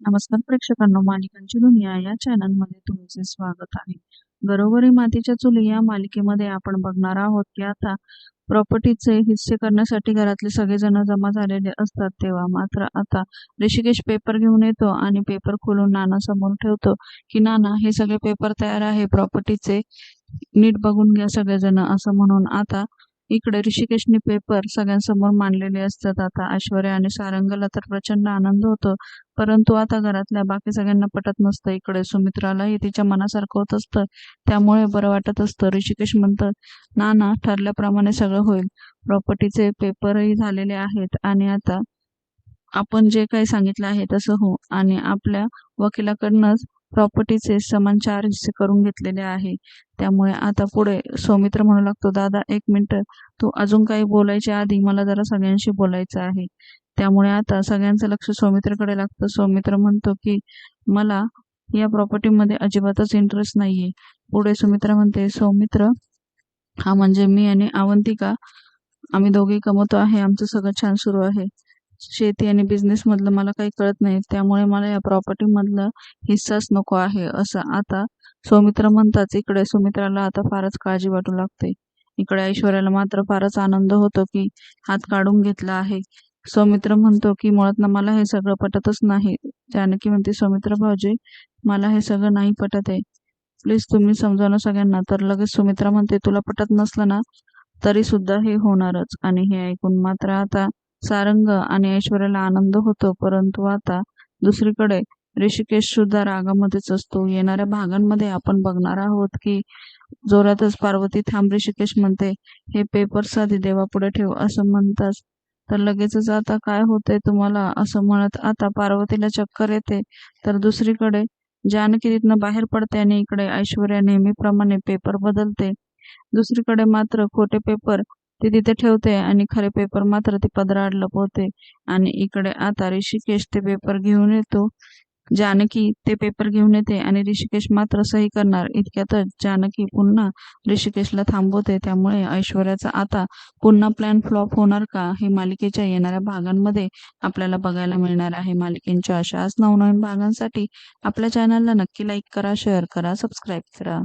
नमस्कार प्रेक्षकांनो मालिकांची दुनिया या चॅनलमध्ये तुमचे स्वागत आहे. घरोघरी मातीच्या चुली या मालिकेमध्ये आपण बघणार आहोत की आता प्रॉपर्टीचे हिस्से करण्यासाठी घरातले सगळेजण जमा झालेले असतात तेव्हा मात्र आता ऋषिकेश पेपर घेऊन येतो आणि पेपर खोलून नाना समोर ठेवतो की नाना हे सगळे पेपर तयार आहे प्रॉपर्टीचे नीट बघून घ्या सगळेजण असं म्हणून आता इकडे ऋषिकेशने पेपर सगळ्यांसमोर मांडलेले असतात. आता ऐश्वर्या आणि सारंगला तर प्रचंड आनंद होतो. परंतु आता घरातल्या बाकी सगळ्यांना पटत नसतं. इकडे सुमित्रालाही तिच्या मनासारखं होत असतं. त्यामुळे बरं वाटत असतं. ऋषिकेश म्हणतात ना ना ठरल्याप्रमाणे सगळं होईल. प्रॉपर्टीचे पेपरही झालेले आहेत आणि आता आपण जे काही सांगितलं आहे तसं हो. आणि आपल्या वकिलाकडनंच प्रॉपर्टीचे समान चार हिस्से करून घेतलेले आहे. त्यामुळे आता पुढे सौमित्र म्हणू लागतो दादा एक मिनिट. तू अजून काही बोलायच्या आधी मला जरा सगळ्यांशी बोलायचं आहे. त्यामुळे आता सगळ्यांचं लक्ष सौमित्रकडे लागतं. सौमित्र म्हणतो की मला या प्रॉपर्टीमध्ये अजिबातच इंटरेस्ट नाहीये. पुढे सुमित्रा म्हणते सौमित्र हा म्हणजे मी आणि अवंतिका आम्ही दोघे कमवतो आहे. आमचं सगळं छान सुरू आहे. शेती आणि बिझनेस मधलं मला काही कळत नाही. त्यामुळे मला या प्रॉपर्टी मधला हिस्साच नको आहे असं आता सौमित्र म्हणताच इकडे सुमित्राला आता फारच काळजी वाटू लागते. इकडे ऐश्वर्याला मात्र फारच आनंद होतो की हात काढून घेतला आहे. सौमित्र म्हणतो की मुळात मला हे सगळं पटतच नाही. जानकी म्हणते सौमित्र भाऊजी मला हे सगळं नाही पटत आहे. प्लीज तुम्ही समजा ना सगळ्यांना. तर लगेच सुमित्रा म्हणते तुला पटत नसलं ना तरी सुद्धा हे होणारच. आणि हे ऐकून मात्र आता सारंग आणि ऐश्वर्याला आनंद होतो परंतु आता दुसरीकडे ऋषिकेश सुद्धा रागामध्येच असतो. येणाऱ्या भागांमध्ये आपण बघणार आहोत की जोरातच पार्वती थांब ऋषिकेश म्हणते हे पेपर साधी देवापुढे ठेव असं म्हणताच तर लगेचच आता काय होतंय तुम्हाला असं म्हणत आता पार्वतीला चक्कर येते. तर दुसरीकडे जानकी तिथनं बाहेर पडते आणि इकडे ऐश्वर्या नेहमीप्रमाणे पेपर बदलते. दुसरीकडे मात्र खोटे पेपर ती तिथे ठेवते आणि खरे पेपर मात्र ती पदराड लपवते आणि इकडे आता ऋषिकेश ते पेपर घेऊन येतो. जानकी ते पेपर घेऊन येते आणि ऋषिकेश मात्र सही करणार. इतक्यातच जानकी पुन्हा ऋषिकेशला थांबवते. त्यामुळे ऐश्वर्याचा आता पुन्हा प्लॅन फ्लॉप होणार का हे मालिकेच्या येणाऱ्या भागांमध्ये आपल्याला बघायला मिळणार आहे. मालिकेच्या अशाच नवनवीन भागांसाठी आपल्या चॅनलला नक्की लाईक करा शेअर करा सबस्क्राईब करा.